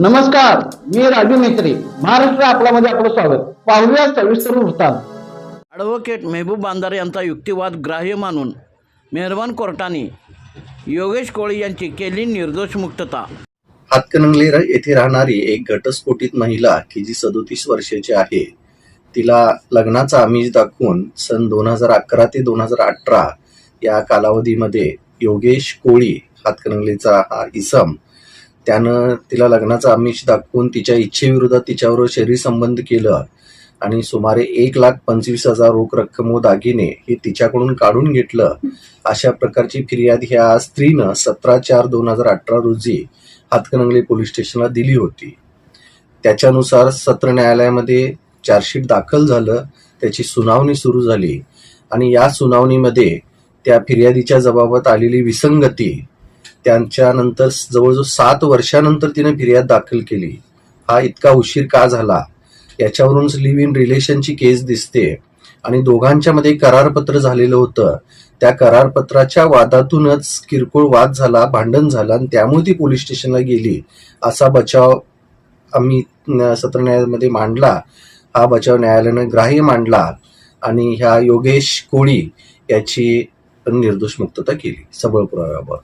नमस्कार मी राजू मित्री महाराष्ट्र आपल्यामध्ये आपलं स्वागत. पाहूया सविस्तर वृत्तांत. ॲडव्होकेट मेहबूब बांदार यांचा युक्तिवाद ग्राह्य मानून मेहरबान कोर्टाने योगेश कोळी यांची केली निर्दोष मुक्तता. हातकणंगले येथे राहणारी एक घटस्फोटित महिला की जी सदोतीस वर्षाची आहे तिला लग्नाचा आमिष दाखवून सन दोन हजार अकरा ते दोन हजार अठरा या कालावधीमध्ये योगेश कोळी हातकणंगलेचा हा इसम त्यानं तिला लग्नाचा आमिष दाखवून तिच्या इच्छेविरोधात तिच्यावर शरीर संबंध केलं आणि सुमारे एक लाख पंचवीस हजार रोख रक्कम व दागिने हे तिच्याकडून काढून घेतलं. अशा प्रकारची फिर्याद ह्या स्त्रीनं सतरा चार दोन हजार अठरा रोजी हातकणंगले पोलीस स्टेशनला दिली होती. त्याच्यानुसार सत्र न्यायालयामध्ये चार्जशीट दाखल झालं त्याची सुनावणी सुरू झाली आणि या सुनावणीमध्ये त्या फिर्यादीच्या जबाबात आलेली विसंगती त्यांच्यानंतर जवळजवळ सात वर्षानंतर तिने फिर्याद दाखल केली. हा इतका उशीर का झाला? याच्यावरूनच लिव्ह इन रिलेशनची केस दिसते. आणि दोघांच्या मध्ये करारपत्र झालेलं होतं. त्या करारपत्राच्या वादातूनच किरकोळ वाद झाला भांडण झालं आणि त्यामुळे ती पोलीस स्टेशनला गेली. असा बचाव आम्ही सत्र न्यायालयामध्ये मांडला. हा बचाव न्यायालयानं ग्राह्य मांडला आणि ह्या योगेश कोळी याची निर्दोष मुक्तता केली. सबळ पुराव्यावर.